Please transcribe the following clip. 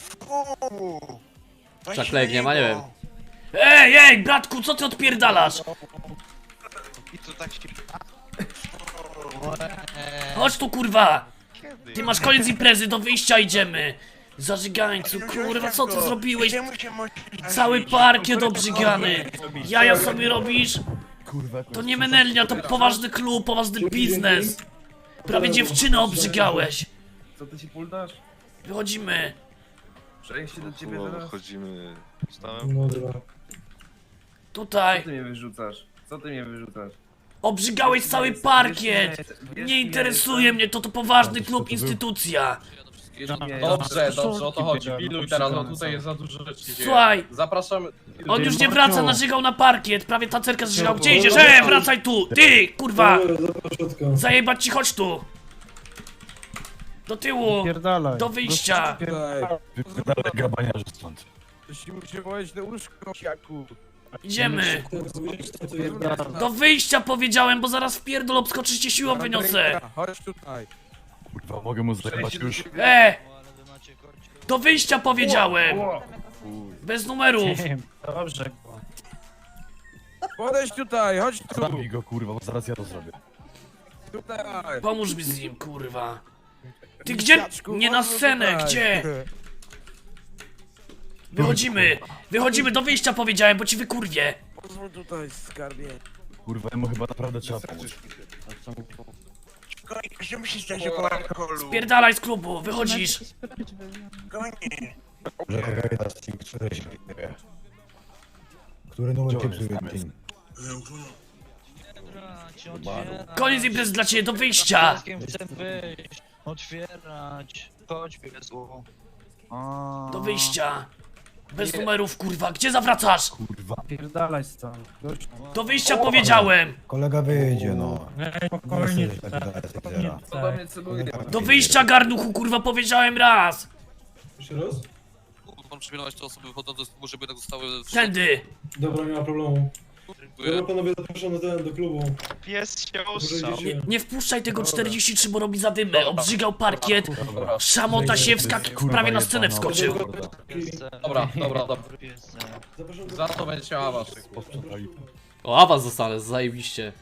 Fuu. Weź Zaklejek nie ma, nie niego. Ej, ej, bratku, co ty odpierdalasz? I to tak się... Chodź tu, kurwa! Ty masz koniec imprezy, do wyjścia idziemy! Zażygańcu, kurwa, co ty zrobiłeś? Się Cały zażyć? parkiet obrzygany! Jaja sobie robisz? Kurwa, To nie menelnia, to poważny klub, poważny biznes! Prawie dziewczynę obrzygałeś! Co ty się puldasz? Wychodzimy! Przejść się do ciebie No, teraz? chodzimy stałem. No dobra. Co Tutaj! ty mnie wyrzucasz? Co ty mnie wyrzucasz? Obrzygałeś cały parkiet! Nie interesuje mnie, to to poważny klub, instytucja! Dobrze, dobrze, o to chodzi. Piluj teraz, bo tutaj jest za dużo rzeczy. się dzieje. Słuchaj, Zapraszamy. on już nie wraca, narzygał na parkiet, prawie tancerka zżygał. Gdzie idziesz? E, wracaj tu! Ty, kurwa! Dobra, zapraszam środka. Zajebać ci, chodź tu! Do tyłu! Pierdalaj. Do wyjścia! Wypierdalaj grabaniarze stąd. Musimy się wołać do łóżko, siaku. Idziemy! Do wyjścia powiedziałem, bo zaraz w pierdol obskoczycie siłą wyniosę! Chodź tutaj. Kurwa, mogę mu zajebać już. E! Do wyjścia powiedziałem! Bez numerów! Dobrze. Podejdź tutaj, chodź tu. Zabij go, kurwa, bo zaraz ja to zrobię. Tutaj. Pomóż mi z nim, kurwa! Ty gdzie? Nie na scenę, gdzie? Wychodzimy! Wychodzimy, do wyjścia powiedziałem, bo ci wykurwie! Pozwól tutaj, skarbie. Kurwa, jemu chyba naprawdę trzeba pomóc. Czemu się zdarzyło koło alkoholu? Pierdalaj z klubu, wychodzisz! Konie. Czekaj, na Sting, który się wie. Który numer on psuje Sting? Koniec imprezy dla ciebie, do wyjścia! Chcę wyjść, otwierać, chodź piesku. A. Do wyjścia! Bez numerów, kurwa, gdzie zawracasz? Kurwa. Pierdalaj stąd. Gość. Do wyjścia powiedziałem! Kolega wyjdzie, no. Spokojnie, Nie chcę tak sekretera. Co do wyjścia, garnuchu, kurwa, powiedziałem raz! Jeszcze raz? Mógłby pan przypilnować te osoby wychodzące z klubu, żeby jednak zostały Tędy! Dobra, nie ma problemu. Dobra, panowie, zapraszam na ten, do klubu. Pies się Nie, nie wpuszczaj tego 43, bo robi zadymę, obrzygał parkiet, szamota siewska Kurwa, prawie na scenę wskoczył. Dobra, dobra, dobra. Zapraszam do Za to będzie awasz. Posprzątaj. O, awans zostanę, zajebiście.